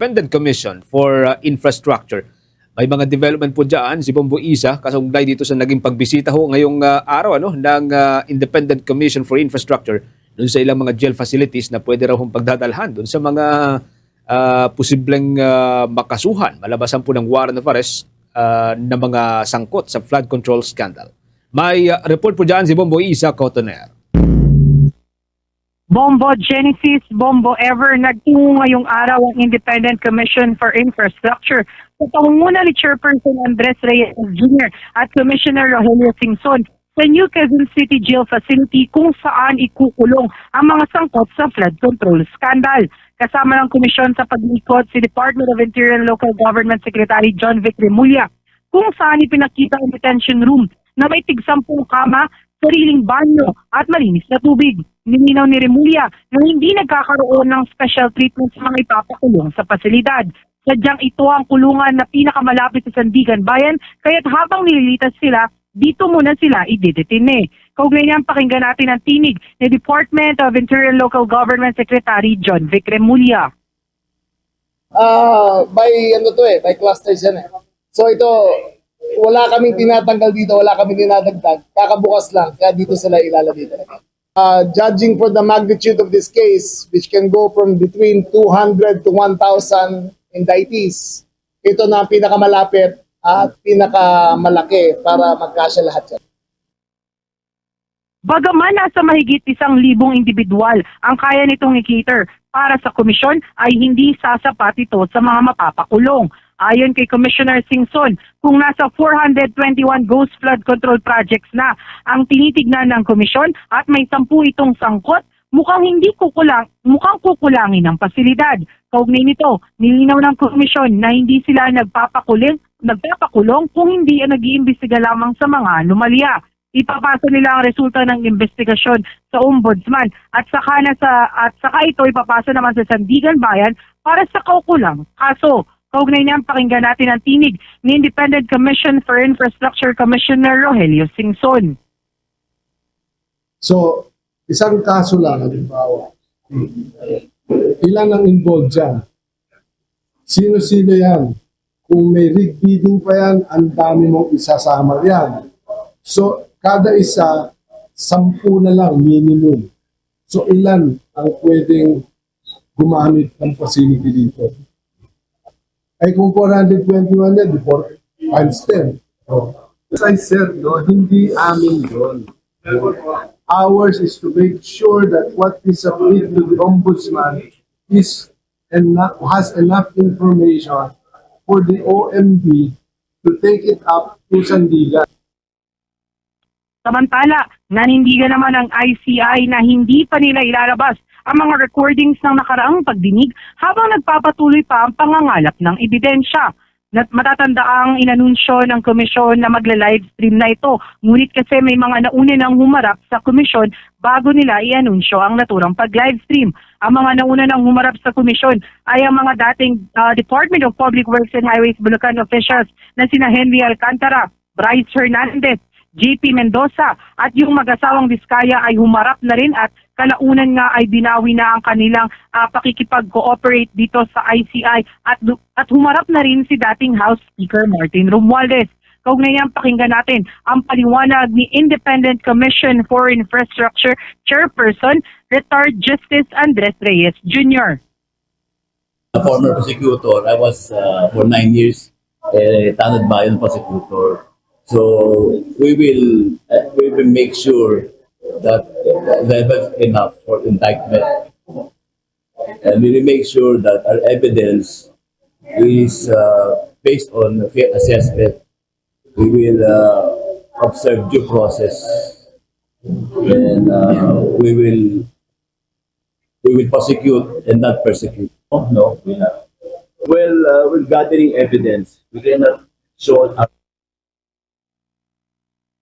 Independent Commission for uh, Infrastructure. May mga development po dyan, si Bombo Isa, kasungglay dito sa naging pagbisita ho ngayong uh, araw ano, ng uh, Independent Commission for Infrastructure dun sa ilang mga jail facilities na pwede raw hong pagdadalhan dun sa mga uh, posibleng uh, makasuhan, malabasan po ng warrant of arrest uh, na mga sangkot sa flood control scandal. May uh, report po dyan si Bombo Isa Cotoner. Bombo Genesis, Bombo Ever, nagtungo ngayong araw ang Independent Commission for Infrastructure sa pangunguna ni Chairperson Andres Reyes Jr. at Commissioner Rogelio Singson sa New Quezon City Jail Facility kung saan ikukulong ang mga sangkot sa flood control scandal. Kasama ng komisyon sa pag-ikot si Department of Interior and Local Government Secretary John Vic Remulla kung saan ipinakita ang detention room na may tigsampung kama, sariling banyo at malinis na tubig. Nilinaw ni Remulla na hindi nagkakaroon ng special treatment sa mga ipapakulong sa pasilidad. Sadyang ito ang kulungan na pinakamalapit sa Sandigan Bayan kaya't habang nililitas sila, dito muna sila idedetine. Kaugnay niyan, pakinggan natin ang tinig ni Department of Interior and Local Government Secretary John Vic Remulla. Ah, by ano to eh, by clusters yan eh. So ito, wala kaming tinatanggal dito, wala kaming dinadagdag. Kakabukas lang, kaya dito sila ilalagay talaga. Uh, judging for the magnitude of this case, which can go from between 200 to 1,000 indictees, ito na ang pinakamalapit at pinakamalaki para magkasya lahat yan. Bagaman nasa mahigit isang libong individual ang kaya nitong i-cater para sa komisyon ay hindi sasapat ito sa mga mapapakulong. Ayon kay Commissioner Singson, kung nasa 421 ghost flood control projects na ang tinitignan ng komisyon at may sampu itong sangkot, mukhang hindi kukulang, mukhang kukulangin ang pasilidad. Kaugnay nito, nilinaw ng komisyon na hindi sila nagpapakuling, nagpapakulong kung hindi ang nag-iimbestiga lamang sa mga anomalya ipapasa nila ang resulta ng investigasyon sa ombudsman at saka na sa at saka ito ipapasa naman sa Sandigan Bayan para sa kaukulang kaso. Kaugnay niyan, pakinggan natin ang tinig ni Independent Commission for Infrastructure Commissioner Rogelio Singson. So, isang kaso lang, halimbawa, ilan ang involved dyan? Sino-sino yan? Kung may rig bidding pa yan, ang dami mong isasama yan. So, kada isa, sampu na lang minimum. So, ilan ang pwedeng gumamit ng facility dito? Ay kung 421 yan, 4 times 10. So, as I said, no, hindi amin yun. Ours is to make sure that what we submit to the ombudsman is enough, has enough information for the OMB to take it up to Sandigan. Samantala, nanindigan naman ng ICI na hindi pa nila ilalabas ang mga recordings ng nakaraang pagdinig habang nagpapatuloy pa ang pangangalap ng ebidensya. Matatanda ang inanunsyo ng komisyon na magla-live stream na ito. Ngunit kasi may mga nauna nang humarap sa komisyon bago nila i-anunsyo ang naturang pag-live stream. Ang mga nauna nang humarap sa komisyon ay ang mga dating uh, Department of Public Works and Highways Bulacan officials na sina Henry Alcantara, Bryce Hernandez, JP Mendoza at yung mag-asawang Diskaya ay humarap na rin at kalaunan nga ay binawi na ang kanilang ah, pakikipag-cooperate dito sa ICI at, at humarap na rin si dating House Speaker Martin Romualdez. Kaugnayan pakinggan natin ang paliwanag ni Independent Commission for Infrastructure Chairperson, retired Justice Andres Reyes Jr. a former prosecutor. I was uh, for nine years a tanod bayan prosecutor. So we will we will make sure that level enough for indictment, and we will make sure that our evidence is uh, based on fair assessment. We will uh, observe due process, and uh, we will we will prosecute and not persecute. Oh, no, we not. Well, uh, we're gathering evidence. We cannot show our